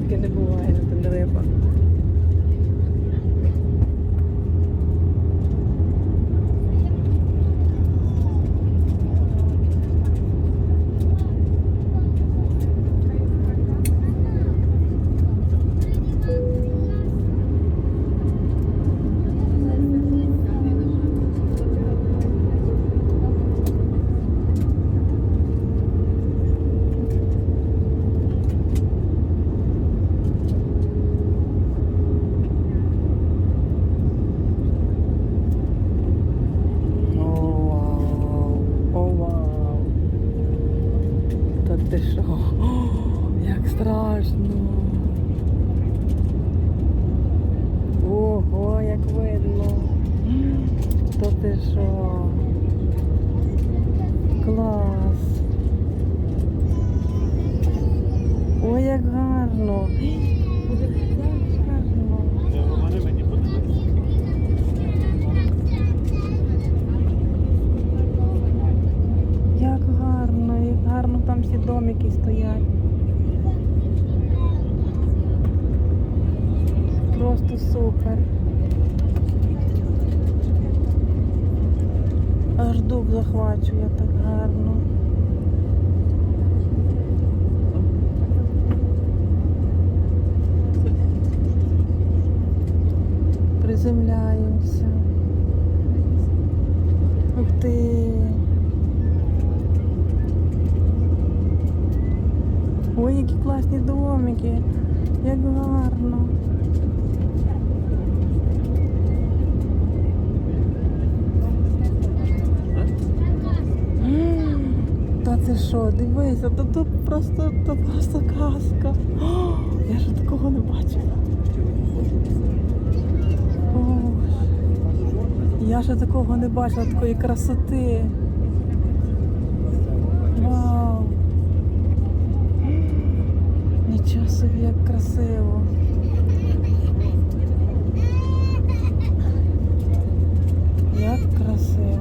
ട്രാഫിക്കിന്റെ പോവാനത്തിന്റെ വേപ്പം ти що? О, як страшно! Ого, як видно! То ти що? Клас! Ой, як гарно! Там всі домики стоять. Просто супер. Аж дух захвачує так гарно. Приземляємося. Ух ти. Ой, які класні домики. Як гарно. Та це що, дивися, то тут просто, то просто казка. О, я ж такого не бачила. О, я ще такого не бачила, такої красоти. Вау. Нічого собі, як красиво. Як красиво.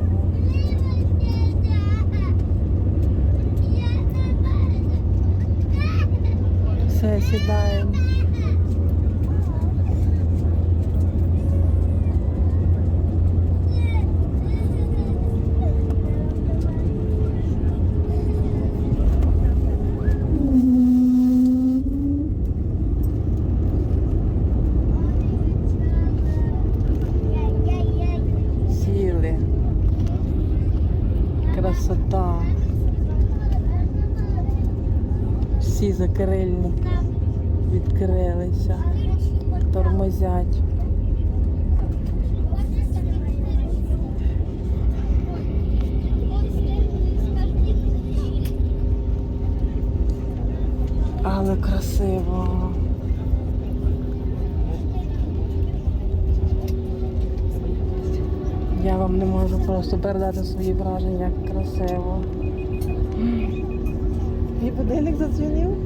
Все, сідаємо. Але красиво. Я вам не можу просто передати свої враження, як красиво. Мій будильник задзвонив.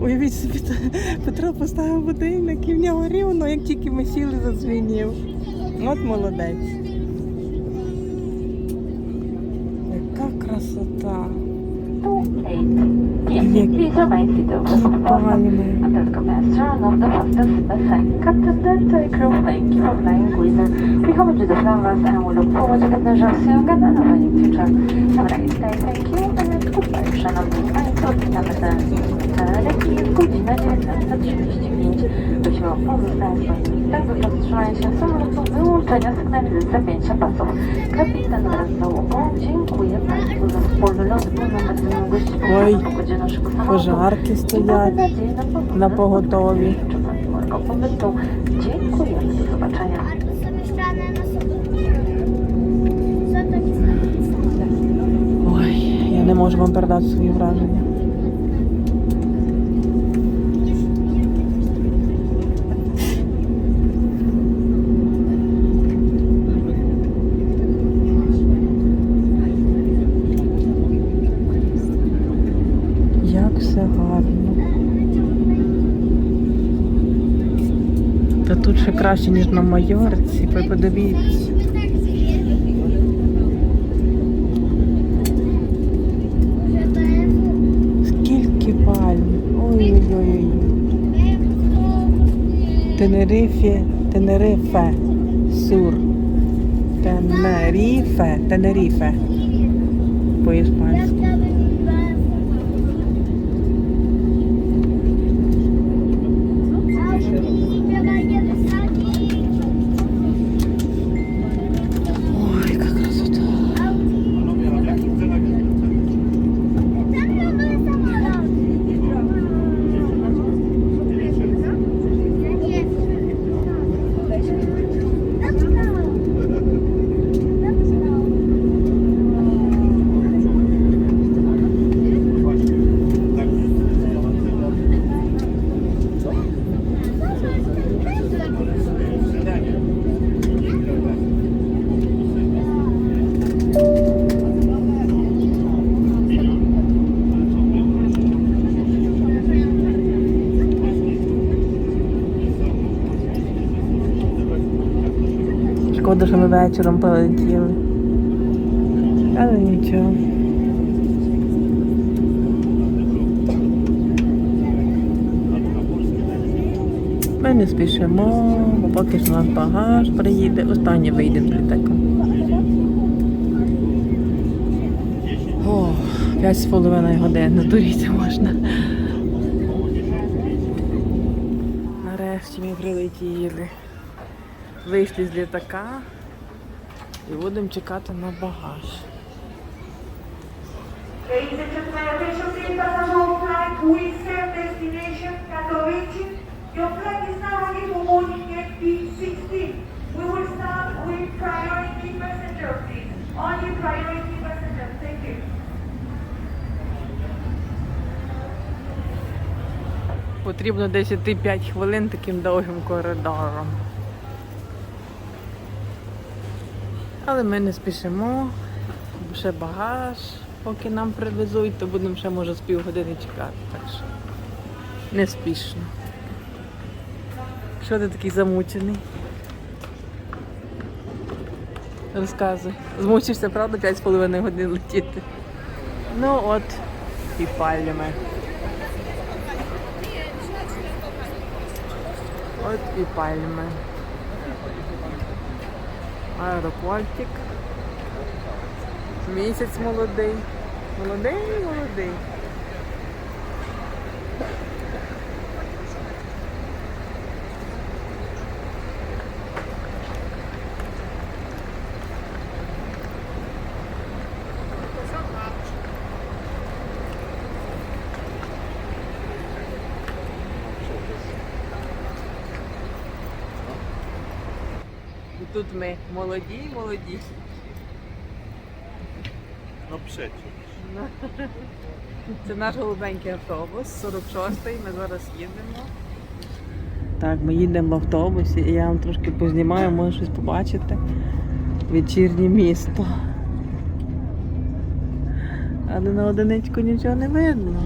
Уявіть собі, Петро поставив будильник і в нього рівно, як тільки ми сіли, задзвонив. От молодець. Remain seated with support under the command of the fastest assigned captain and. Thank you and a goodbye, Szanowni Państwo. Witamy. Leki, jest godzina 19.35. Prosimy o pozostanie w swoich miejscach się samolotu, wyłączenia sygnalizacji zapięcia pasów. Kapitan wraz z dziękuję Państwu za wspólny lot, pełnometową gościnność Oj, pogodzie naszego samolotu. Пожарки Mamy na pogotowie. Dziękujemy, do zobaczenia. Ой, я не можу вам передати свої враження. краще, ніж на майорці. Ви подивіться. Скільки пальм. Ой-ой-ой. Тенерифе, Тенерифе, сур, Тенерифе, Тенерифе. По-іспанськи. Що ми вечором полетіли. Але нічого. Ми не спішимо, бо поки що наш багаж приїде. Останнє вийдемо з літака. О, половиною годин, здуріться можна. Нарешті ми прилетіли. Вийшли з літака і будемо чекати на багаж. Ladies and gentlemen, attention please, passenger of flight Wilson, destination Katowice. Your flight is now ready for boarding gate B16. We will start with priority passenger, please. Only priority passengers, thank you. Потрібно десь йти 5 хвилин таким довгим коридором. Але ми не спішимо, ще багаж, поки нам привезуть, то будемо ще може з півгодини чекати. Так що не спішно. Що ти такий замучений? Розказуй. Змучився, правда, 5,5 годин летіти. Ну от, і пальми. От і пальми. Аеропортик. Місяць молодий. Молодий, молодий. Тут ми молоді, молоді. Напишіть. Це наш голубенький автобус, 46-й, ми зараз їдемо. Так, ми їдемо в автобусі, і я вам трошки познімаю, може щось побачити. Вечірнє місто. Але на одиничку нічого не видно.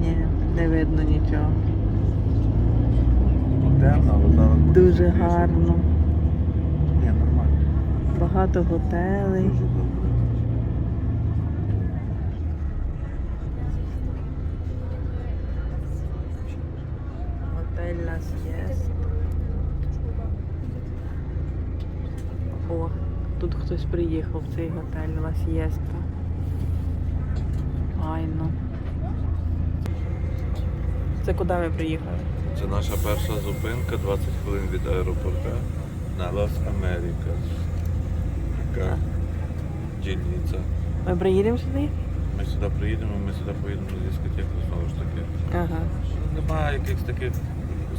Ні, не видно нічого. Темно, але зараз буде Дуже світліше. гарно. Ні, нормально. Багато готелей. Дуже добре. Готель Лас Єст. О, тут хтось приїхав в цей готель Лас Єста. Файно. Це куди ми приїхали? Це наша перша зупинка, 20 хвилин від аеропорта на Лос Америкас. Така дільниця. Ми приїдемо сюди? Ми сюди приїдемо, ми сюди поїдемо на дискотеку знову ж таки. Ага. Немає якихось таких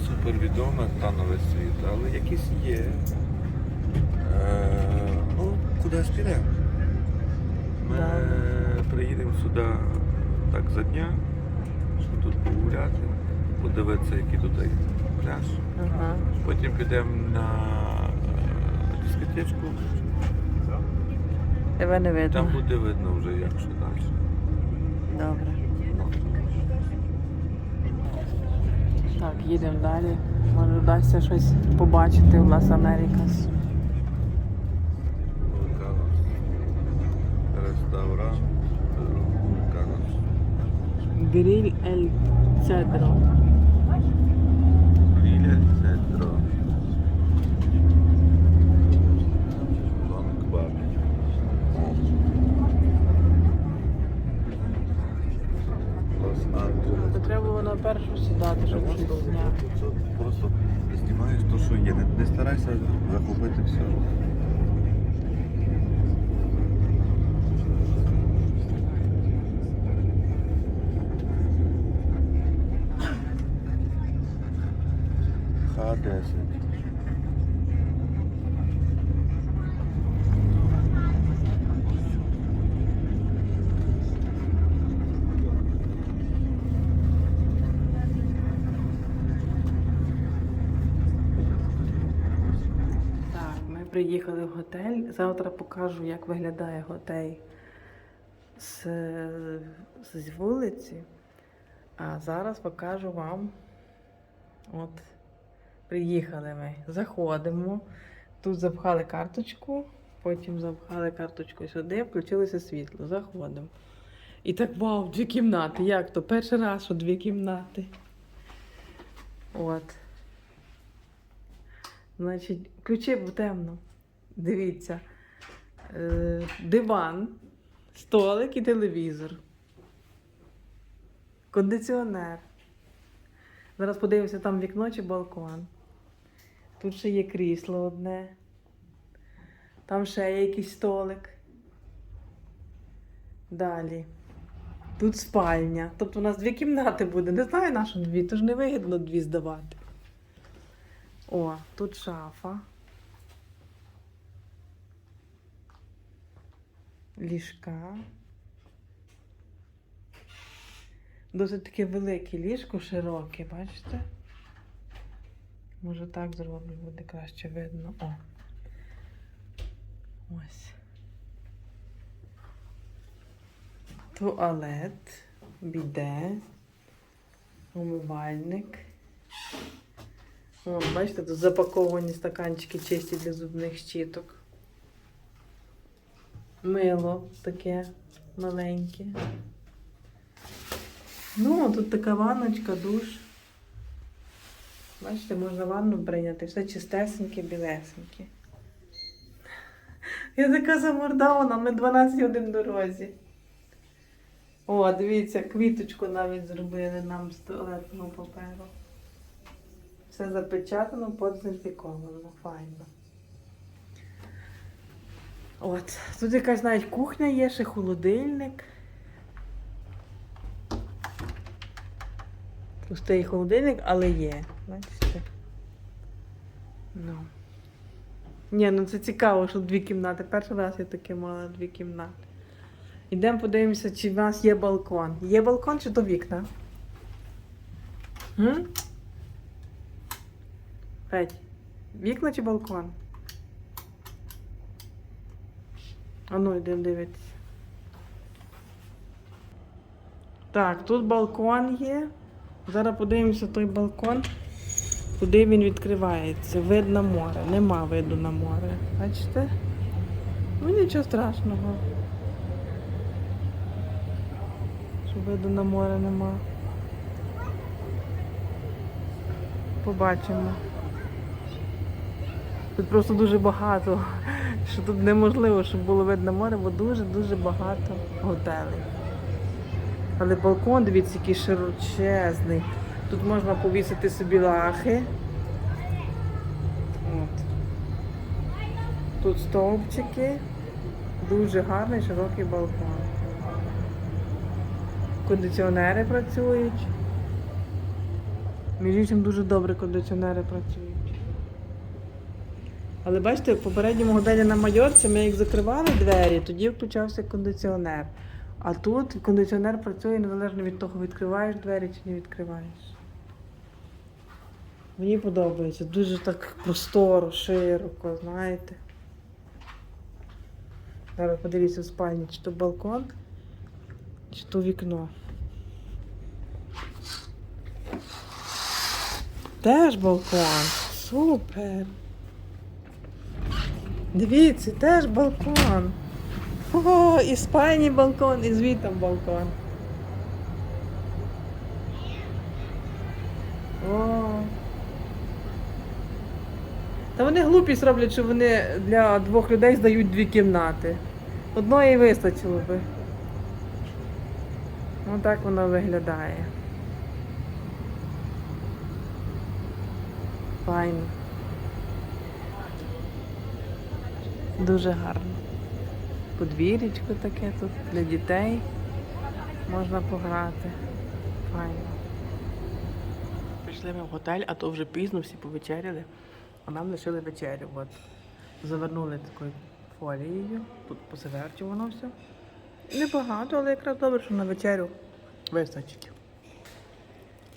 супервідомих на весь світ, але якісь є. Е, ну, кудись підемо. Ми Да. приїдемо сюди так за дня, щоб тут погуляти, подивитися, який тут є пляж. Ага. Потім підемо на е, дискотечку, Тебе не видно. там буде видно вже, як що далі. Добре. Так, їдемо далі. Може вдасться щось побачити в Лас Америкас. Вулканос. Гриль Ель Цедро. А, То треба було на першу сідати, щоб щось зняти. Просто знімаєш те, що є. Не, старайся захопити все. Х10. Так, ми приїхали в готель. Завтра покажу, як виглядає готель з, з вулиці. А зараз покажу вам. От, приїхали ми. Заходимо. Тут запхали карточку, потім запхали карточку сюди, включилося світло. Заходимо. І так, вау, дві кімнати. Як то? Перший раз, що дві кімнати. От. Значить, ключі бо темно. Дивіться. Е, диван, столик і телевізор. Кондиціонер. Зараз подивимося, там вікно чи балкон. Тут ще є крісло одне. Там ще є якийсь столик. Далі. Тут спальня. Тобто у нас дві кімнати буде. Не знаю на що дві, ж не вигідно дві здавати. О, тут шафа. Ліжка. Досить таке велике ліжко, широке, бачите? Може так зроблю, буде краще видно. О. Ось. Туалет, біде, умивальник. О, бачите, тут запаковані стаканчики чисті для зубних щіток. Мило таке маленьке. Ну, тут така ванночка, душ. Бачите, можна ванну прийняти, все чистесеньке, білесеньке. Я така замордована, ми 12 годин в дорозі. О, дивіться, квіточку навіть зробили нам з туалетного паперу. Все запечатано, подзерфіковано. Файно. От. Тут якась навіть кухня є, ще холодильник. Пустий холодильник, але є. Бачите? Ну. Ні, ну це цікаво, що дві кімнати. Перший раз я таке мала дві кімнати. Ідемо подивимося, чи в нас є балкон. Є балкон чи то вікна? М? Петь, вікна чи балкон? А ну, йдемо дивитися. Так, тут балкон є. Зараз подивимося той балкон, куди він відкривається. Вид на море. Нема виду на море. Бачите? Ну нічого страшного. Що виду на море нема. Побачимо. Тут просто дуже багато, що тут неможливо, щоб було видно море, бо дуже-дуже багато готелей. Але балкон, дивіться, який широчезний. Тут можна повісити собі лахи. От. Тут стовпчики. Дуже гарний широкий балкон. Кондиціонери працюють. Між іншим дуже добре кондиціонери працюють. Але бачите, в попередньому готелі на Майорці ми як закривали двері, тоді включався кондиціонер. А тут кондиціонер працює незалежно від того, відкриваєш двері чи не відкриваєш. Мені подобається. Дуже так просторо, широко, знаєте. Зараз подивіться в спальні, чи то балкон, чи то вікно. Теж балкон. Супер. Дивіться, теж балкон. О, і спальні балкон, і звітом балкон. О. Та вони глупість роблять, що вони для двох людей здають дві кімнати. Одної вистачило би. Ну так воно виглядає. Файно. Дуже гарно. Подвір'ячко таке тут для дітей. Можна пограти. Файно. Прийшли ми в готель, а то вже пізно, всі повечеряли, а нам лишили вечерю. От. Завернули такою фолією, тут позаверчувано все. Небагато, але якраз добре, що на вечерю вистачить.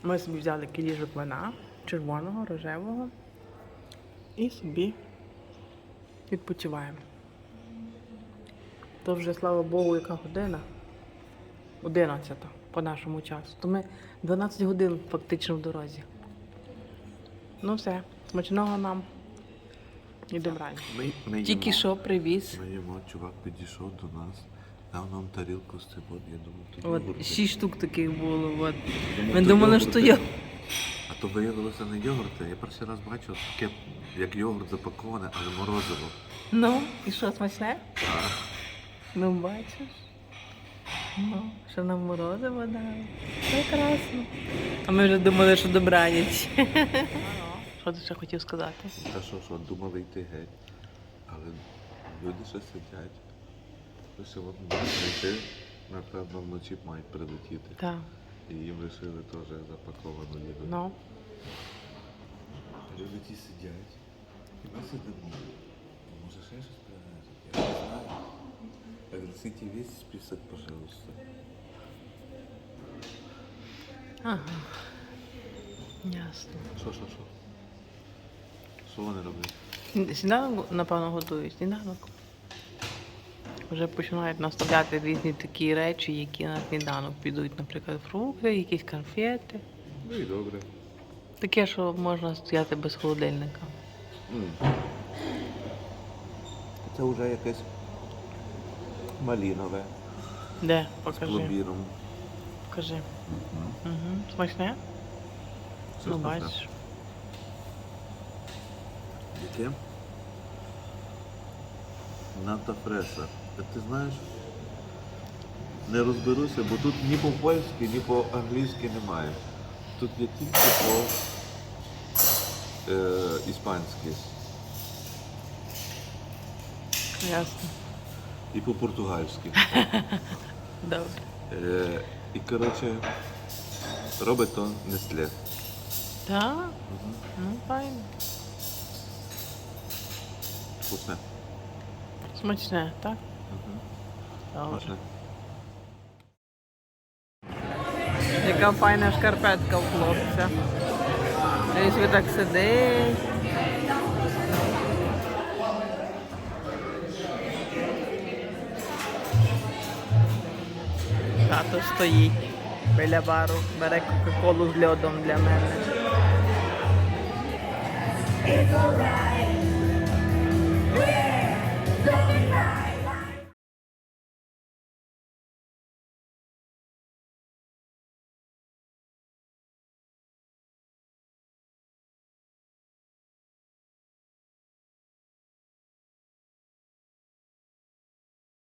Ми собі взяли кіліжок вина, червоного, рожевого, і собі відпочиваємо. То вже, слава Богу, яка година? 11 по нашому часу. То ми 12 годин фактично в дорозі. Ну все, смачного нам. Йдемо раніше. Ми, ми Тільки їмо. що привіз. Ми їмо, чувак підійшов до нас, дав нам тарілку з цим, от, я думаю, тут От шість штук таких було. От. Ми думали, що йогурти. я. А то виявилося не йогурти. Я перший раз бачив таке, як йогурт запаковане, але морозиво. Ну, і що, смачне? А, Ну, бачиш. Ну, що нам морозиво дали. Прекрасно. А ми вже думали, що добраніч. Що ти ще хотів сказати? та що, що, думали йти геть. Але люди ще сидять. Лише от прийти, напевно, вночі мають прилетіти. Так, І їм лишили теж запаковану їду. ну. Люди ті сидять. І ми сидимо. Може ще щось привезуть? Я не знаю. Пригласите весь список, пожалуйста. Ага. Ясно. Що, що, що? Що вони роблять? Сніданок, напевно, готують. Сніданок. Вже починають наставляти різні такі речі, які на сніданок підуть, наприклад, фрукти, якісь конфети. Ну і добре. Таке, що можна стояти без холодильника. Це вже якесь малінове Де? з Покажи. пломбіром. Покажи. Угу. Смачне? Що ну, смачне? бачиш. Яке? Ната фреса. Та ти знаєш? Не розберуся, бо тут ні по-польськи, ні по-англійськи немає. Тут є тільки по е, Ясно. і по-португальськи. Добре. Е, і коротше, робить то Нестле. Так? Ну, файно. Вкусне. Смачне, так? Добре. Смачне. Яка файна шкарпетка у хлопця. Десь ви так сидить. Тато стоїть біля бару, бере кока-колу з льодом для мене. It's alright.